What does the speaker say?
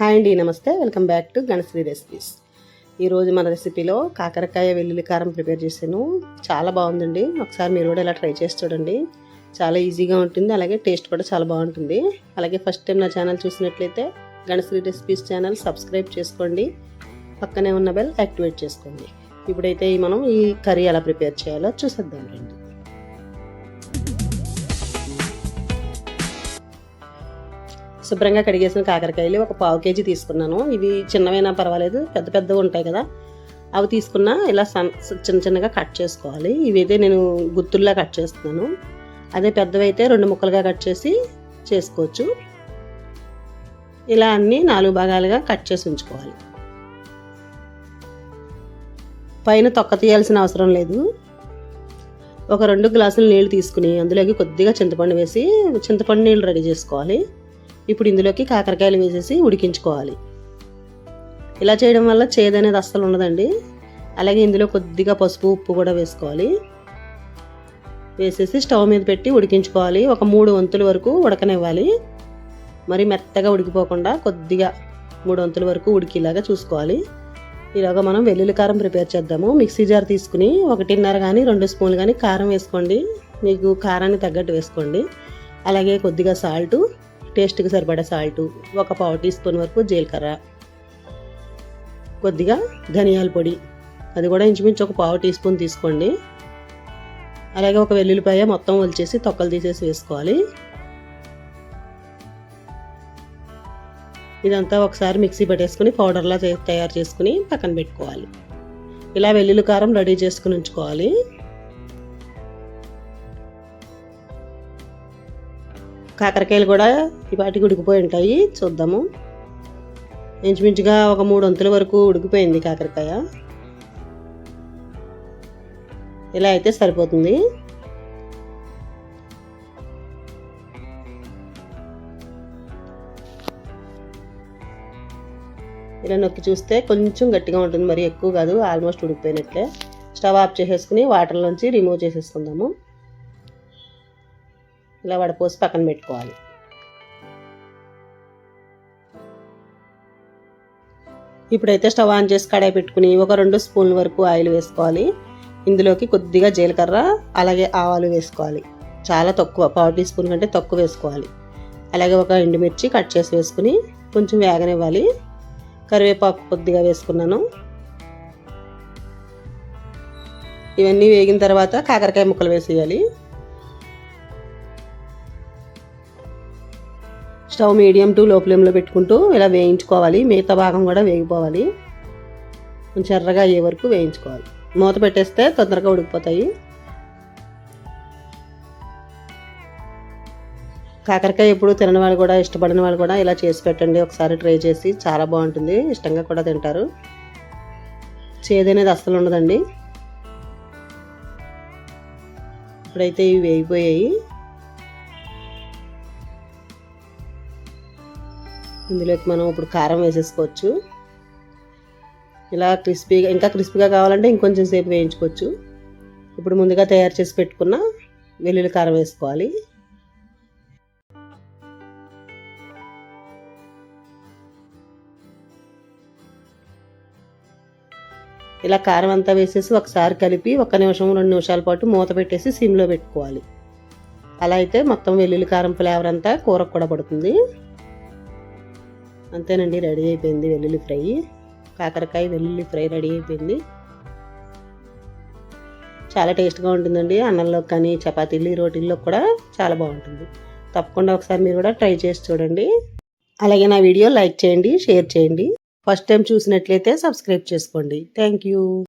Hi అండి నమస్తే. Welcome back to Ganasri recipes. ఈరోజు మన రెసిపీలో కాకరకాయ వెల్లుల్లి కారం ప్రిపేర్ చేశాను. చాలా బాగుందండి. ఒకసారి మీరు కూడా ఇలా ట్రై చేసి చూడండి. చాలా ఈజీగా ఉంటుంది అలాగే టేస్ట్ కూడా చాలా బాగుంటుంది. అలాగే ఫస్ట్ టైం నా ఛానల్ చూసినట్లయితే గణశ్రీ రెసిపీస్ ఛానల్ సబ్స్క్రైబ్ చేసుకోండి. పక్కనే ఉన్న బెల్ యాక్టివేట్ చేసుకోండి. ఇప్పుడైతే మనం ఈ కర్రీ ఎలా ప్రిపేర్ చేయాలో చూసేద్దాం రండి. శుభ్రంగా కడిగేసిన కాకరకాయలు ఒక పావు కేజీ తీసుకున్నాను. ఇవి చిన్నవైనా పర్వాలేదు పెద్ద పెద్దవి ఉంటాయి కదా. అవి తీసుకున్న ఇలా సన్ చిన్న చిన్నగా కట్ చేసుకోవాలి. ఇవైతే నేను గుత్తుల్లా కట్ చేస్తున్నాను. అదే పెద్దవైతే రెండు ముక్కలుగా కట్ చేసి చేసుకోవచ్చు. ఇలా అన్నీ నాలుగు భాగాలుగా కట్ చేసి ఉంచుకోవాలి. పైన తొక్క తీయాల్సిన అవసరం లేదు. ఒక రెండు గ్లాసులు నీళ్ళు తీసుకుని అందులోకి కొద్దిగా చింతపండు వేసి చింతపండు నీళ్ళు రెడీ చేసుకోవాలి. ఇప్పుడు ఇందులోకి కాకరకాయలు వేసేసి ఉడికించుకోవాలి. ఇలా చేయడం వల్ల చేదు అనేది అస్సలు ఉండదండి. అలాగే ఇందులో కొద్దిగా పసుపు ఉప్పు కూడా వేసుకోవాలి. వేసేసి స్టవ్ మీద పెట్టి ఉడికించుకోవాలి. ఒక మూడు వంతుల వరకు ఉడకనివ్వాలి. మరి మెత్తగా ఉడికిపోకుండా కొద్దిగా మూడు వంతుల వరకు ఉడికిలాగా చూసుకోవాలి. ఇలాగ మనం వెల్లుల్లి కారం ప్రిపేర్ చేద్దాము. మిక్సీ జార్ తీసుకుని ఒకటిన్నర కానీ రెండు స్పూన్లు కానీ కారం వేసుకోండి. మీకు కారాన్ని తగ్గట్టు వేసుకోండి. అలాగే కొద్దిగా సాల్టు టేస్ట్కి సరిపడా సాల్టు ఒక పావు టీ స్పూన్ వరకు జీలకర్ర. కొద్దిగా ధనియాల పొడి. అది కూడా ఇంచుమించు ఒక పావు టీ స్పూన్ తీసుకోండి. అలాగే ఒక వెల్లుల్లిపాయ మొత్తం వలిచేసి తొక్కలు తీసేసి వేసుకోవాలి. ఇదంతా ఒకసారి మిక్సీ పెట్టేసుకుని పౌడర్లా తయారు చేసుకుని పక్కన పెట్టుకోవాలి. ఇలా వెల్లుల్లి కారం రెడీ చేసుకుని ఉంచుకోవాలి. కాకరకాయలు కూడా ఇవాటికి ఉడికిపోయి ఉంటాయి. చూద్దాము. ఇంచుమించుగా ఒక మూడు వంతుల వరకు ఉడికిపోయింది కాకరకాయ. ఇలా అయితే సరిపోతుంది. ఇలా నొక్కి చూస్తే కొంచెం గట్టిగా ఉంటుంది. మరి ఎక్కువ కాదు ఆల్మోస్ట్ ఉడికిపోయినట్లే. స్టవ్ ఆఫ్ చేసేసుకుని వాటర్లోంచి రిమూవ్ చేసేసుకుందాము. ఇలా వడపోసి పక్కన పెట్టుకోవాలి. ఇప్పుడైతే స్టవ్ ఆన్ చేసి కడాయి పెట్టుకుని ఒక రెండు స్పూన్ల వరకు ఆయిల్ వేసుకోవాలి. ఇందులోకి కొద్దిగా జీలకర్ర అలాగే ఆవాలు వేసుకోవాలి. చాలా తక్కువ పావు టీ స్పూన్ కంటే తక్కువ వేసుకోవాలి. అలాగే ఒక ఎండుమిర్చి కట్ చేసి వేసుకుని కొంచెం వేగనివ్వాలి. కరివేపాకు కొద్దిగా వేసుకున్నాను. ఇవన్నీ వేగిన తర్వాత కాకరకాయ ముక్కలు వేసేయాలి. స్టవ్ మీడియం టు లో ఫ్లేమ్లో పెట్టుకుంటూ ఇలా వేయించుకోవాలి. మిగతా భాగం కూడా వేగిపోవాలి. కొంచెం ఎర్రగా అయ్యే వరకు వేయించుకోవాలి. మూత పెట్టేస్తే తొందరగా ఉడికిపోతాయి. కాకరకాయ ఎప్పుడు తినని వాళ్ళు కూడా ఇష్టపడిన వాళ్ళు కూడా ఇలా చేసి పెట్టండి. ఒకసారి ట్రై చేసి చాలా బాగుంటుంది. ఇష్టంగా కూడా తింటారు. చేదనేది అస్సలు ఉండదండి. ఇప్పుడైతే ఇవి వేగిపోయాయి. ఇందులోకి మనం ఇప్పుడు కారం వేసేసుకోవచ్చు. ఇలా క్రిస్పీగా ఇంకా క్రిస్పీగా కావాలంటే ఇంకొంచెం సేపు వేయించుకోవచ్చు. ఇప్పుడు ముందుగా తయారు చేసి పెట్టుకున్న వెల్లుల్లి కారం వేసుకోవాలి. ఇలా కారం అంతా వేసేసి ఒకసారి కలిపి ఒక నిమిషం రెండు నిమిషాల పాటు మూత పెట్టేసి సిమ్లో పెట్టుకోవాలి. అలా అయితే మొత్తం వెల్లుల్లి కారం ఫ్లేవర్ అంతా కూరకు కూడా పడుతుంది. అంతేనండి రెడీ అయిపోయింది వెల్లుల్లి ఫ్రై. కాకరకాయ వెల్లుల్లి ఫ్రై రెడీ అయిపోయింది. చాలా టేస్ట్గా ఉంటుందండి అన్నంలో కానీ చపాతీలు రోటీల్లో కూడా చాలా బాగుంటుంది. తప్పకుండా ఒకసారి మీరు కూడా ట్రై చేసి చూడండి. అలాగే నా వీడియో లైక్ చేయండి షేర్ చేయండి. ఫస్ట్ టైం చూసినట్లయితే సబ్స్క్రైబ్ చేసుకోండి. Thank you.